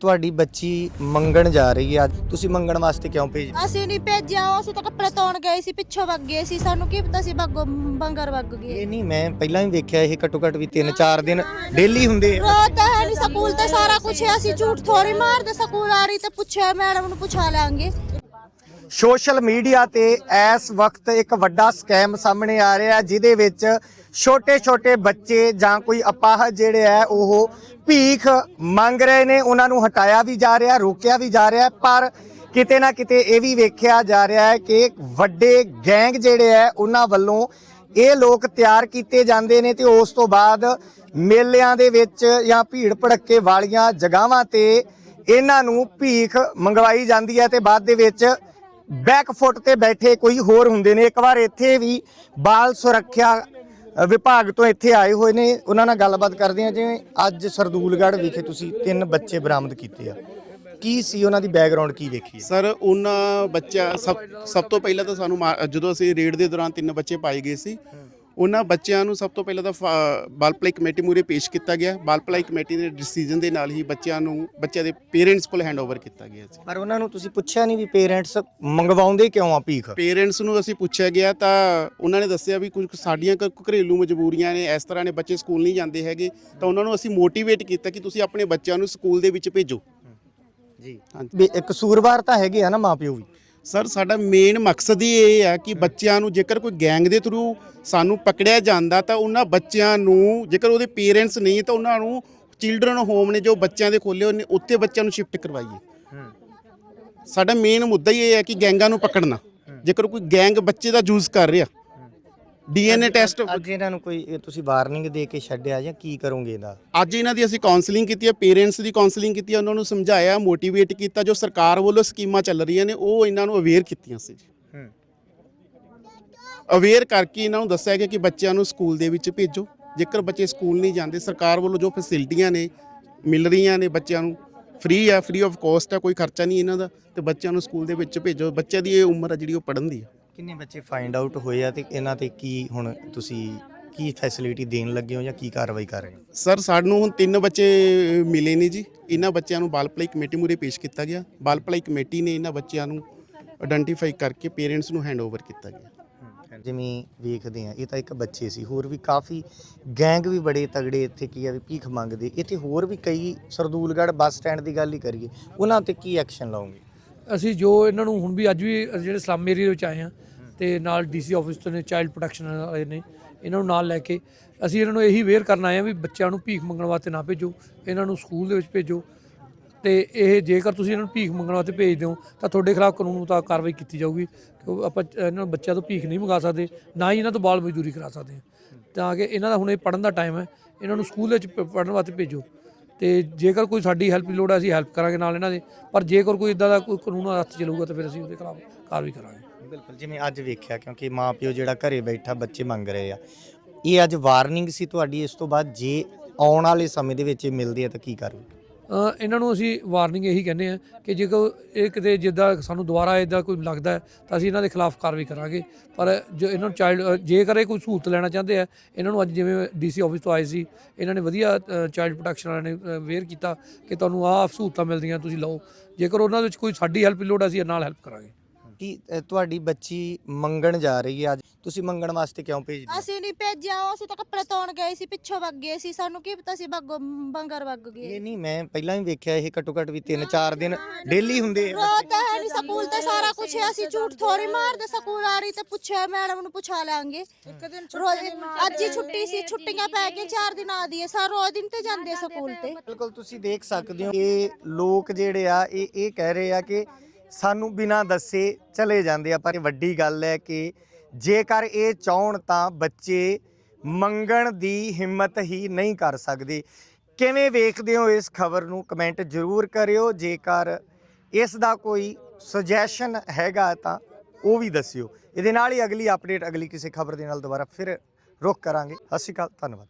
ਤੁਹਾਡੀ ਬੱਚੀ ਮੰਗਣ ਜਾ ਰਹੀ ਹੈ ਅੱਜ। ਤੁਸੀਂ ਮੰਗਣ ਵਾਸਤੇ ਕਿਉਂ ਭੇਜ ਅਸੀਂ ਨਹੀਂ ਭੇਜਿਆ ਉਹ ਅਸੀਂ ਤਾਂ ਕੱਪੜੇ ਧੋਣ ਗਏ ਸੀ ਪਿੱਛੋਂ ਵਗ ਗਏ ਸੀ। ਸਾਨੂੰ ਕੀ ਪਤਾ ਸੀ ਬਾਗੋ ਬੰਗਰ ਵਗ ਗਏ। ਇਹ ਨਹੀਂ ਮੈਂ ਪਹਿਲਾਂ ਵੀ ਵੇਖਿਆ ਇਹ ਘੱਟੋ ਘੱਟ ਵੀ 3-4 ਦਿਨ ਡੇਲੀ ਹੁੰਦੇ ਆ। ਰੋ ਤਾਂ ਹੈ ਨਹੀਂ ਸਕੂਲ ਤੇ ਸਾਰਾ ਕੁਝ ਹੈ ਅਸੀਂ ਝੂਠ ਥੋੜੀ ਮਾਰਦੇ ਸਕੂਲ ਆ ਰਹੀ ਤੇ ਪੁੱਛਿਆ ਮੈਡਮ ਨੂੰ ਪੁੱਛਾ ਲਾਂਗੇ। ਸੋਸ਼ਲ ਮੀਡੀਆ ਤੇ ਇਸ ਵਕਤ ਇੱਕ ਵੱਡਾ ਸਕੈਮ ਸਾਹਮਣੇ ਆ ਰਿਹਾ ਜਿਹਦੇ ਵਿੱਚ ਛੋਟੇ-ਛੋਟੇ ਬੱਚੇ ਜਾਂ ਕੋਈ ਅਪਾਹਜ ਜਿਹੜੇ ਆ ਉਹ ਭੀਖ ਮੰਗ ਰਹੇ ਨੇ। ਉਹਨਾਂ ਨੂੰ ਹਟਾਇਆ ਵੀ ਜਾ ਰਿਹਾ, ਰੋਕਿਆ ਵੀ ਜਾ ਰਿਹਾ ਪਰ ਕਿਤੇ ਨਾ ਕਿਤੇ ਇਹ ਵੀ ਵੇਖਿਆ ਜਾ ਰਿਹਾ ਹੈ ਕਿ ਵੱਡੇ ਗੈਂਗ ਜਿਹੜੇ ਆ ਉਹਨਾਂ ਵੱਲੋਂ ਇਹ ਲੋਕ ਤਿਆਰ ਕੀਤੇ ਜਾਂਦੇ ਨੇ ਤੇ ਉਸ ਤੋਂ ਬਾਅਦ ਮੇਲਿਆਂ ਦੇ ਵਿੱਚ ਜਾਂ ਭੀੜ ਭੜੱਕੇ ਵਾਲੀਆਂ ਜਗ੍ਹਾਵਾਂ ਤੇ ਇਹਨਾਂ ਨੂੰ ਭੀਖ ਮੰਗਵਾਈ ਜਾਂਦੀ ਹੈ ਤੇ ਬਾਅਦ ਦੇ ਵਿੱਚ ਬੈਕ ਫੁੱਟ ਤੇ ਬੈਠੇ ਕੋਈ ਹੋਰ ਹੁੰਦੇ ਨੇ। ਇੱਕ ਵਾਰ ਇੱਥੇ ਵੀ ਬਾਲ ਸੁਰੱਖਿਆ ਵਿਭਾਗ ਤੋਂ ਇੱਥੇ ਆਏ ਹੋਏ ਨੇ। ਉਹਨਾਂ ਨਾਲ ਗੱਲਬਾਤ ਕਰਦੇ ਆ ਜਿਵੇਂ ਅੱਜ ਸਰਦੂਲਗੜ੍ਹ ਵਿਖੇ ਤੁਸੀਂ ਤਿੰਨ ਬੱਚੇ ਬਰਾਮਦ ਕੀਤੇ ਆ। ਕੀ ਸੀ ਉਹਨਾਂ ਦੀ ਬੈਕਗ੍ਰਾਉਂਡ ਕੀ ਵੇਖੀ ਸਰ, ਉਹਨਾਂ ਬੱਚਾ ਸਭ ਸਭ ਤੋਂ ਪਹਿਲਾਂ ਤਾਂ ਸਾਨੂੰ ਮਾ- ਜਦੋਂ ਅਸੀਂ ਰੇਡ ਦੇ ਦੌਰਾਨ ਤਿੰਨ ਬੱਚੇ ਪਾਏ ਗਏ ਸੀ ਉਹਨਾਂ ਬੱਚਿਆਂ ਨੂੰ ਸਭ ਤੋਂ ਪਹਿਲਾਂ ਤਾਂ ਬਾਲ ਭਲਾਈ ਕਮੇਟੀ ਮੂਰੇ ਪੇਸ਼ ਕੀਤਾ ਗਿਆ। ਬਾਲ ਭਲਾਈ ਕਮੇਟੀ ਦੇ ਡਿਸੀਜਨ ਦੇ ਨਾਲ ਹੀ ਬੱਚਿਆਂ ਨੂੰ ਬੱਚਿਆਂ ਦੇ ਪੇਰੈਂਟਸ ਕੋਲ ਹੈਂਡਓਵਰ ਕੀਤਾ ਗਿਆ ਸੀ। ਪਰ ਉਹਨਾਂ ਨੂੰ ਤੁਸੀਂ ਪੁੱਛਿਆ ਨਹੀਂ ਵੀ ਪੇਰੈਂਟਸ ਮੰਗਵਾਉਂਦੇ ਕਿਉਂ ਆ ਭੀਖ? ਪੇਰੈਂਟਸ ਨੂੰ ਅਸੀਂ ਪੁੱਛਿਆ ਗਿਆ ਤਾਂ ਉਹਨਾਂ ਨੇ ਦੱਸਿਆ ਵੀ ਕੁਝ ਸਾਡੀਆਂ ਘਰੇਲੂ ਮਜਬੂਰੀਆਂ ਨੇ ਇਸ ਤਰ੍ਹਾਂ ਨੇ ਬੱਚੇ ਸਕੂਲ ਨਹੀਂ ਜਾਂਦੇ ਹੈਗੇ। ਤਾਂ ਉਹਨਾਂ ਨੂੰ ਅਸੀਂ ਮੋਟੀਵੇਟ ਕੀਤਾ ਕਿ ਤੁਸੀਂ ਆਪਣੇ ਬੱਚਿਆਂ ਨੂੰ ਸਕੂਲ ਦੇ ਵਿੱਚ ਭੇਜੋ। ਜੀ। ਹਾਂਜੀ। ਵੀ ਇੱਕ ਕਸੂਰਵਾਰ ਤਾਂ ਹੈਗੇ ਆ ਨਾ ਮਾਪਿਓ ਵੀ। ਸਰ ਸਾਡਾ ਮੇਨ ਮਕਸਦ ਹੀ ਇਹ ਹੈ ਕਿ ਬੱਚਿਆਂ ਨੂੰ ਜੇਕਰ ਕੋਈ ਗੈਂਗ ਦੇ ਥਰੂ ਸਾਨੂੰ ਪਕੜਿਆ ਜਾਂਦਾ ਤਾਂ ਉਹਨਾਂ ਬੱਚਿਆਂ ਨੂੰ ਜੇਕਰ ਉਹਦੇ ਪੇਰੈਂਟਸ ਨਹੀਂ ਤਾਂ ਉਹਨਾਂ ਨੂੰ ਚਿਲਡਰਨ ਹੋਮ ਨੇ ਜੋ ਬੱਚਿਆਂ ਦੇ ਖੋਲੇ ਉਹਨੇ ਉੱਥੇ ਬੱਚਿਆਂ ਨੂੰ ਸ਼ਿਫਟ ਕਰਵਾਈਏ। ਸਾਡਾ ਮੇਨ ਮੁੱਦਾ ਹੀ ਇਹ ਹੈ ਕਿ ਗੈਂਗਾਂ ਨੂੰ ਪਕੜਨਾ। ਜੇਕਰ ਕੋਈ ਗੈਂਗ ਬੱਚੇ ਦਾ ਯੂਜ਼ ਕਰ ਰਿਹਾ ਡੀਐਨਏ ਟੈਸਟ ਅੱਜ ਇਹਨਾਂ ਨੂੰ ਕੋਈ ਇਹ ਤੁਸੀਂ ਵਾਰਨਿੰਗ ਦੇ ਕੇ ਛੱਡਿਆ ਜਾਂ ਕੀ ਕਰੋਗੇ ਇਹਦਾ? ਅੱਜ ਇਹਨਾਂ ਦੀ ਅਸੀਂ ਕਾਉਂਸਲਿੰਗ ਕੀਤੀ ਹੈ ਪੇਰੈਂਟਸ ਦੀ ਕਾਉਂਸਲਿੰਗ ਕੀਤੀ ਹੈ ਉਹਨਾਂ ਨੂੰ ਸਮਝਾਇਆ ਮੋਟੀਵੇਟ ਕੀਤਾ ਜੋ ਸਰਕਾਰ ਵੱਲੋਂ ਸਕੀਮਾਂ ਚੱਲ ਰਹੀਆਂ ਨੇ ਉਹ ਇਹਨਾਂ ਨੂੰ ਅਵੇਅਰ ਕੀਤੀਆਂ ਸੀ ਜੀ। ਹੂੰ। ਅਵੇਅਰ ਕਰਕੇ ਇਹਨਾਂ ਨੂੰ ਦੱਸਿਆ ਗਿਆ ਕਿ ਬੱਚਿਆਂ ਨੂੰ ਸਕੂਲ ਦੇ ਵਿੱਚ ਭੇਜੋ। ਜੇਕਰ ਬੱਚੇ ਸਕੂਲ ਨਹੀਂ ਜਾਂਦੇ ਸਰਕਾਰ ਵੱਲੋਂ ਜੋ ਫੈਸਿਲਿਟੀਆਂ ਨੇ ਮਿਲ ਰਹੀਆਂ ਨੇ ਬੱਚਿਆਂ ਨੂੰ ਫ੍ਰੀ ਆ ਫ੍ਰੀ ਆਫ ਕਾਸਟ ਆ ਕੋਈ ਖਰਚਾ ਨਹੀਂ ਇਹਨਾਂ ਦਾ ਤੇ ਬੱਚਿਆਂ ਨੂੰ ਸਕੂਲ ਦੇ ਵਿੱਚ ਭੇਜੋ। ਬੱਚਿਆਂ ਦੀ ਇਹ ਉਮਰ ਆ ਜਿਹੜੀ ਉਹ ਪੜ੍ਹਨ ਦੀ ਆ। ਕਿੰਨੇ ਬੱਚੇ ਫਾਈਂਡ ਆਊਟ ਹੋਏ ਆ ਤੇ ਇਹਨਾਂ ਤੇ ਕੀ ਹੁਣ ਤੁਸੀਂ ਕੀ ਫੈਸਿਲਿਟੀ ਦੇਣ ਲੱਗੇ ਹੋ ਜਾਂ ਕੀ ਕਾਰਵਾਈ ਕਰ ਰਹੇ ਹੋ? ਸਰ ਸਾਨੂੰ ਹੁਣ ਤਿੰਨ ਬੱਚੇ ਮਿਲੇ ਨੇ ਜੀ। ਇਹਨਾਂ ਬੱਚਿਆਂ ਨੂੰ ਬਾਲ ਭਲਾਈ ਕਮੇਟੀ ਮੂਰੇ ਪੇਸ਼ ਕੀਤਾ ਗਿਆ। ਬਾਲ ਭਲਾਈ ਕਮੇਟੀ ਨੇ ਇਹਨਾਂ ਬੱਚਿਆਂ ਨੂੰ ਆਇਡੈਂਟੀਫਾਈ ਕਰਕੇ ਪੇਰੈਂਟਸ ਨੂੰ ਹੈਂਡਓਵਰ ਕੀਤਾ ਗਿਆ। ਜਿਵੇਂ ਵੇਖਦੇ ਆ ਇਹ ਤਾਂ ਇੱਕ ਬੱਚੇ ਸੀ। ਹੋਰ ਵੀ ਕਾਫੀ ਗੈਂਗ ਵੀ ਬੜੇ ਤਗੜੇ ਇੱਥੇ ਕੀ ਆ ਵੀ ਭੀਖ ਮੰਗਦੇ। ਇੱਥੇ ਹੋਰ ਵੀ ਕਈ ਸਰਦੂਲਗੜ੍ਹ ਬੱਸ ਸਟੈਂਡ ਦੀ ਗੱਲ ਹੀ ਕਰੀਏ ਉਹਨਾਂ ਤੇ ਕੀ ਐਕਸ਼ਨ ਲਾਉਂਗੇ ਅਸੀਂ ਜੋ ਇਹਨਾਂ ਨੂੰ ਹੁਣ ਵੀ ਅੱਜ ਵੀ ਜਿਹੜੇ ਸਲਮ ਏਰੀਆ ਵਿੱਚ ਆਏ ਆ ਤੇ ਨਾਲ ਡੀਸੀ ਆਫਿਸ ਤੋਂ ਨੇ ਚਾਈਲਡ ਪ੍ਰੋਟੈਕਸ਼ਨ ਵਾਲੇ ਨੇ, ਇਹਨਾਂ ਨੂੰ ਨਾਲ ਲੈ ਕੇ ਅਸੀਂ ਇਹਨਾਂ ਨੂੰ ਇਹੀ ਵੇਅਰ ਕਰਨ ਆਏ ਆ ਵੀ ਬੱਚਿਆਂ ਨੂੰ ਭੀਖ ਮੰਗਣ ਵਾਸਤੇ ਨਾ ਭੇਜੋ, ਇਹਨਾਂ ਨੂੰ ਸਕੂਲ ਦੇ ਵਿੱਚ ਭੇਜੋ ਤੇ ਇਹ ਜੇਕਰ ਤੁਸੀਂ ਇਹਨਾਂ ਨੂੰ ਭੀਖ ਮੰਗਣ ਵਾਸਤੇ ਭੇਜ ਹੋ ਤਾਂ ਤੁਹਾਡੇ ਖਿਲਾਫ ਕਾਨੂੰਨ ਮੁਤਾਬਕ ਕਾਰਵਾਈ ਕੀਤੀ ਜਾਊਗੀ ਕਿਉਂ ਆਪਾਂ ਇਹਨਾਂ ਨੂੰ ਬੱਚਿਆਂ ਤੋਂ ਭੀਖ ਨਹੀਂ ਮੰਗਾ ਸਕਦੇ, ਨਾ ਹੀ ਇਹਨਾਂ ਤੋਂ ਬਾਲ ਮਜ਼ਦੂਰੀ ਕਰਾ ਸਕਦੇ ਹਾਂ। ਤਾਂ ਕਿ ਇਹਨਾਂ ਦਾ ਹੁਣ ਇਹ ਪੜਨ ਦਾ ਟਾਈਮ ਹੈ, ਇਹਨਾਂ ਨੂੰ ਸਕੂਲ ਵਿੱਚ ਪੜਨ ਵਾਸਤੇ ਭੇਜੋ। ਤੇ ਜੇਕਰ ਕੋਈ ਸਾਡੀ ਹੈਲਪ ਦੀ ਲੋੜ ਹੈ, ਅਸੀਂ ਹੈਲਪ ਕਰਾਂਗੇ ਨਾਲ ਇਹਨਾਂ ਦੇ। ਪਰ ਜੇਕਰ ਕੋਈ ਇਦਾਂ ਦਾ ਕੋਈ ਕਾਨੂੰਨ ਹੱਥ ਚੱਲੂਗਾ, ਤਾਂ ਫਿਰ ਅਸੀਂ ਉਹਦੇ ਖਿਲਾਫ ਕਾਰਵਾਈ ਕਰਾਂਗੇ। ਬਿਲਕੁਲ, ਜਿਵੇਂ ਅੱਜ ਵੇਖਿਆ, ਕਿਉਂਕਿ ਮਾਪਿਓ ਜਿਹੜਾ ਘਰੇ ਬੈਠਾ, ਬੱਚੇ ਮੰਗ ਰਹੇ ਆ। ਇਹ ਅੱਜ ਵਾਰਨਿੰਗ ਸੀ ਤੁਹਾਡੀ, ਇਸ ਤੋਂ ਬਾਅਦ ਜੇ ਆਉਣ ਵਾਲੇ ਸਮੇਂ ਦੇ ਵਿੱਚ ਇਹ ਮਿਲਦੇ ਆ ਤਾਂ ਕੀ ਕਰੋਗੇ? ਇਹਨਾਂ ਨੂੰ ਅਸੀਂ ਵਾਰਨਿੰਗ ਇਹੀ ਕਹਿੰਦੇ ਆ ਕਿ ਜੇ ਜੇਕਰ ਇਹ ਕਿਤੇ ਜਿੱਦਾਂ ਸਾਨੂੰ ਦੁਬਾਰਾ ਇਦਾਂ ਕੋਈ ਲੱਗਦਾ ਹੈ, ਤਾਂ ਅਸੀਂ ਇਹਨਾਂ ਦੇ ਖਿਲਾਫ ਕਾਰਵਾਈ ਕਰਾਂਗੇ। ਪਰ ਜੋ ਇਹਨਾਂ ਨੂੰ ਚਾਈਲਡ ਜੇਕਰ ਇਹ ਕੋਈ ਸਹੂਲਤ ਲੈਣਾ ਚਾਹੁੰਦੇ ਆ, ਇਹਨਾਂ ਨੂੰ ਅੱਜ ਜਿਵੇਂ ਡੀਸੀ ਆਫਿਸ ਤੋਂ ਆਏ ਸੀ, ਇਹਨਾਂ ਨੇ ਵਧੀਆ ਚਾਈਲਡ ਪ੍ਰੋਟੈਕਸ਼ਨ ਵਾਲਿਆਂ ਨੇ ਅਵੇਅਰ ਕੀਤਾ ਕਿ ਤੁਹਾਨੂੰ ਆਹ ਸਹੂਲਤਾਂ ਮਿਲਦੀਆਂ, ਤੁਸੀਂ ਲਓ। ਜੇਕਰ ਉਹਨਾਂ ਵਿੱਚ ਕੋਈ ਸਾਡੀ ਹੈਲਪ ਲੋੜ ਹੈ, ਅਸੀਂ ਨਾਲ ਹੈਲਪ ਕਰਾਂਗੇ। ਕੀ ਅ, ਤੁਹਾਡੀ ਬੱਚੀ ਮੰਗਣ ਜਾ ਰਹੀ ਹੈ ਅੱਜ। ਤੁਸੀਂ ਮੰਗਣ ਵਾਸਤੇ ਕਿਉਂ ਭੇਜਦੇ ਅਸੀਂ ਨਹੀਂ ਭੇਜਿਆ ਉਹ ਅਸੀਂ ਤਾਂ ਕੱਪੜੇ ਧੋਣ ਗਏ ਸੀ ਪਿੱਛੋਂ ਵਗ ਗਏ ਸੀ। ਸਾਨੂੰ ਕੀ ਪਤਾ ਸੀ ਬਾਗੋ ਬੰਗਰ ਵਗ ਗਏ। ਇਹ ਨਹੀਂ ਮੈਂ ਪਹਿਲਾਂ ਵੀ ਵੇਖਿਆ ਇਹ ਘੱਟੋ ਘੱਟ ਵੀ 3-4 ਦਿਨ ਡੇਲੀ ਹੁੰਦੇ ਆ। ਰੋ ਤਾਂ ਹੈ ਨਹੀਂ ਸਕੂਲ ਤੇ ਸਾਰਾ ਕੁਝ ਹੈ ਅਸੀਂ ਝੂਠ ਥੋੜੀ ਮਾਰਦੇ ਸਕੂਲ ਆ ਰਹੀ ਤੇ ਪੁੱਛਿਆ ਮੈਡਮ ਨੂੰ ਪੁੱਛਾ ਲਾਂਗੇ। ਇੱਕ ਦਿਨ ਅੱਜ ਹੀ ਛੁੱਟੀ ਸੀ ਛੁੱਟੀਆਂ ਪੈ ਗਈਆਂ ਚਾਰ ਦਿਨ ਆ ਦੀ ਸਾਰ ਰੋਜ਼ ਦਿਨ ਤੇ ਜਾਂਦੇ ਸਕੂਲ ਤੇ। ਬਿਲਕੁਲ ਤੁਸੀਂ ਦੇਖ ਸਕਦੇ ਹੋ ਇਹ ਲੋਕ ਜਿਹੜੇ ਆ ਇਹ ਇਹ ਕਹਿ ਰਹੇ ਆ ਕਿ ਸਾਨੂੰ ਬਿਨਾਂ ਦੱਸੇ ਚਲੇ ਜਾਂਦੇ ਆ, ਪਰ ਵੱਡੀ ਗੱਲ ਹੈ ਕਿ ਜੇਕਰ ਇਹ ਚਾਹਣ ਤਾਂ ਬੱਚੇ ਮੰਗਣ ਦੀ ਹਿੰਮਤ ਹੀ ਨਹੀਂ ਕਰ ਸਕਦੇ। ਕਿਵੇਂ ਵੇਖਦੇ ਹੋ ਇਸ ਖਬਰ ਨੂੰ ਕਮੈਂਟ ਜ਼ਰੂਰ ਕਰਿਓ। ਜੇਕਰ ਇਸ ਦਾ ਕੋਈ ਸੁਜੈਸ਼ਨ ਹੈਗਾ ਤਾਂ ਉਹ ਵੀ ਦੱਸਿਓ। ਇਹਦੇ ਨਾਲ ਹੀ ਅਗਲੀ ਅਪਡੇਟ ਅਗਲੀ ਕਿਸੇ ਖਬਰ ਦੇ ਨਾਲ ਦੁਬਾਰਾ ਫਿਰ ਰੁਕ ਕਰਾਂਗੇ। ਸਤਿ ਸ਼੍ਰੀ ਅਕਾਲ, ਧੰਨਵਾਦ।